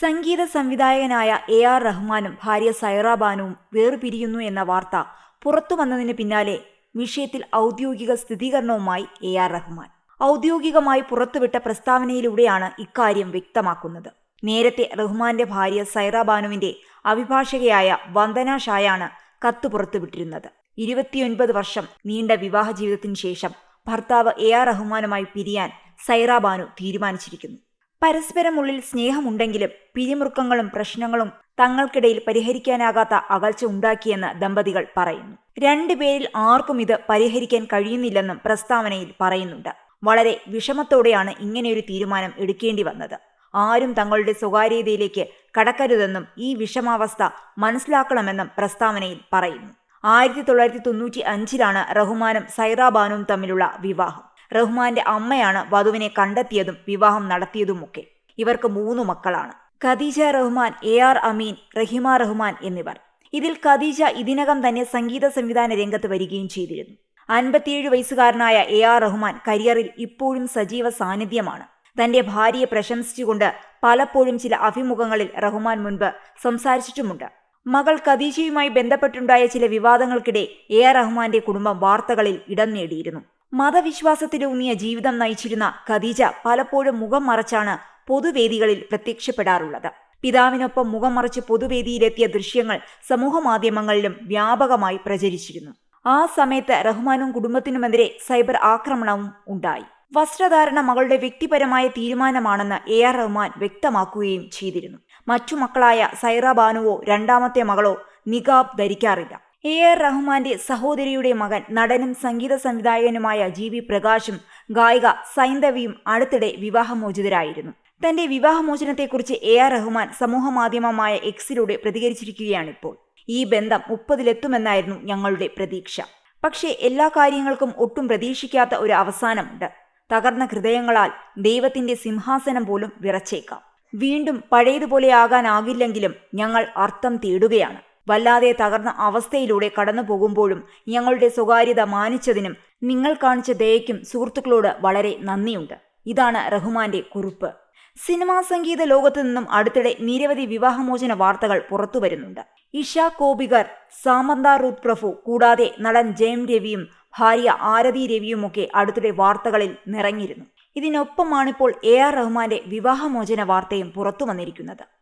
സംഗീത സംവിധായകനായ A R റഹ്മാനും ഭാര്യ സൈറ ബാനുവും വേർപിരിയുന്നു എന്ന വാർത്ത പുറത്തു വന്നതിന് പിന്നാലെ വിഷയത്തിൽ ഔദ്യോഗിക സ്ഥിരീകരണവുമായി എ ആർ റഹ്മാൻ. ഔദ്യോഗികമായി പുറത്തുവിട്ട പ്രസ്താവനയിലൂടെയാണ് ഇക്കാര്യം വ്യക്തമാക്കുന്നത്. നേരത്തെ റഹ്മാന്റെ ഭാര്യ സൈറ ബാനുവിന്റെ അഭിഭാഷകയായ വന്ദന ഷായാണ് കത്ത് പുറത്തുവിട്ടിരുന്നത്. ഇരുപത്തിയൊൻപത് വർഷം നീണ്ട വിവാഹ ജീവിതത്തിന് ശേഷം ഭർത്താവ് എ ആർ റഹ്മാനുമായി പിരിയാൻ സൈറ ബാനു തീരുമാനിച്ചിരിക്കുന്നു. പരസ്പരമുള്ളിൽ സ്നേഹമുണ്ടെങ്കിലും പിരിമുറുക്കങ്ങളും പ്രശ്നങ്ങളും തങ്ങൾക്കിടയിൽ പരിഹരിക്കാനാകാത്ത അകൽച്ച ഉണ്ടാക്കിയെന്ന് ദമ്പതികൾ പറയുന്നു. രണ്ടുപേരിൽ ആർക്കും ഇത് പരിഹരിക്കാൻ കഴിയുന്നില്ലെന്നും പ്രസ്താവനയിൽ പറയുന്നുണ്ട്. വളരെ വിഷമത്തോടെയാണ് ഇങ്ങനെയൊരു തീരുമാനം എടുക്കേണ്ടി വന്നത്. ആരും തങ്ങളുടെ സ്വകാര്യതയിലേക്ക് കടക്കരുതെന്നും ഈ വിഷമാവസ്ഥ മനസ്സിലാക്കണമെന്നും പ്രസ്താവനയിൽ പറയുന്നു. ആയിരത്തി തൊള്ളായിരത്തി തൊണ്ണൂറ്റി അഞ്ചിലാണ് റഹ്മാനും സൈറാബാനും തമ്മിലുള്ള വിവാഹം. റഹ്മാന്റെ അമ്മയാണ് വധുവിനെ കണ്ടെത്തിയതും വിവാഹം നടത്തിയതുമൊക്കെ. ഇവർക്ക് മൂന്ന് മക്കളാണ്. ഖദീജ റഹ്മാൻ എ ആർ അമീൻ റഹിമ റഹ്മാൻ എന്നിവർ. ഇതിൽ ഖദീജ ഇതിനകം തന്നെ സംഗീത സംവിധാന രംഗത്ത് വരികയും ചെയ്തിരുന്നു. അൻപത്തിയേഴ് വയസ്സുകാരനായ എ ആർ റഹ്മാൻ കരിയറിൽ ഇപ്പോഴും സജീവ സാന്നിധ്യമാണ്. തന്റെ ഭാര്യയെ പ്രശംസിച്ചുകൊണ്ട് പലപ്പോഴും ചില അഭിമുഖങ്ങളിൽ റഹ്മാൻ മുൻപ് സംസാരിച്ചിട്ടുമുണ്ട്. മകൾ ഖദീജയുമായി ബന്ധപ്പെട്ടുണ്ടായ ചില വിവാദങ്ങൾക്കിടെ എ ആർ റഹ്മാന്റെ കുടുംബം വാർത്തകളിൽ ഇടം നേടിയിരുന്നു. മതവിശ്വാസത്തിലൂന്നിയ ജീവിതം നയിച്ചിരുന്ന ഖദീജ പലപ്പോഴും മുഖം മറച്ചാണ് പൊതുവേദികളിൽ പ്രത്യക്ഷപ്പെടാറുള്ളത്. പിതാവിനൊപ്പം മുഖം മറച്ച് പൊതുവേദിയിലെത്തിയ ദൃശ്യങ്ങൾ സമൂഹമാധ്യമങ്ങളിലും വ്യാപകമായി പ്രചരിച്ചിരുന്നു. ആ സമയത്ത് റഹ്മാനും കുടുംബത്തിനുമെതിരെ സൈബർ ആക്രമണവും ഉണ്ടായി. വസ്ത്രധാരണ മകളുടെ വ്യക്തിപരമായ തീരുമാനമാണെന്ന് എ ആർ റഹ്മാൻ വ്യക്തമാക്കുകയും ചെയ്തിരുന്നു. മറ്റു മക്കളായ സൈറ ബാനുവോ രണ്ടാമത്തെ മകളോ നിഖാബ് ധരിക്കാറില്ല. എ ആർ റഹ്മാന്റെ സഹോദരിയുടെ മകൻ നടനും സംഗീത സംവിധായകനുമായ ജി വി പ്രകാശും ഗായിക സൈന്ധവിയും അടുത്തിടെ വിവാഹമോചിതരായിരുന്നു. തന്റെ വിവാഹമോചനത്തെക്കുറിച്ച് എ ആർ റഹ്മാൻ സമൂഹമാധ്യമമായ എക്സിലൂടെ പ്രതികരിച്ചിരിക്കുകയാണിപ്പോൾ. ഈ ബന്ധം മുപ്പതിലെത്തുമെന്നായിരുന്നു ഞങ്ങളുടെ പ്രതീക്ഷ. പക്ഷേ എല്ലാ കാര്യങ്ങൾക്കും ഒട്ടും പ്രതീക്ഷിക്കാത്ത ഒരു അവസാനമുണ്ട്. തകർന്ന ഹൃദയങ്ങളാൽ ദൈവത്തിന്റെ സിംഹാസനം പോലും വിറച്ചേക്കാം. വീണ്ടും പഴയതുപോലെ പഴയതുപോലെയാകാനാകില്ലെങ്കിലും ഞങ്ങൾ അർത്ഥം തേടുകയാണ്. വല്ലാതെ തകർന്ന അവസ്ഥയിലൂടെ കടന്നു പോകുമ്പോഴും ഞങ്ങളുടെ സ്വകാര്യത മാനിച്ചതിനും നിങ്ങൾ കാണിച്ച ദയയ്ക്കും സുഹൃത്തുക്കളോട് വളരെ നന്ദിയുണ്ട്. ഇതാണ് റഹ്മാന്റെ കുറിപ്പ്. സിനിമാ സംഗീത ലോകത്തു നിന്നും അടുത്തിടെ നിരവധി വിവാഹമോചന വാർത്തകൾ പുറത്തുവരുന്നുണ്ട് ഇഷ കോബികർ സാമന്ത റൂത്ത് പ്രഭു കൂടാതെ നടൻ ജയം രവിയും ഭാര്യ ആരതി രവിയുമൊക്കെ അടുത്തിടെ വാർത്തകളിൽ നിറഞ്ഞിരുന്നു. ഇതിനൊപ്പമാണിപ്പോൾ എ ആർ റഹ്മാന്റെ വിവാഹമോചന വാർത്തയും പുറത്തു വന്നിരിക്കുന്നത്.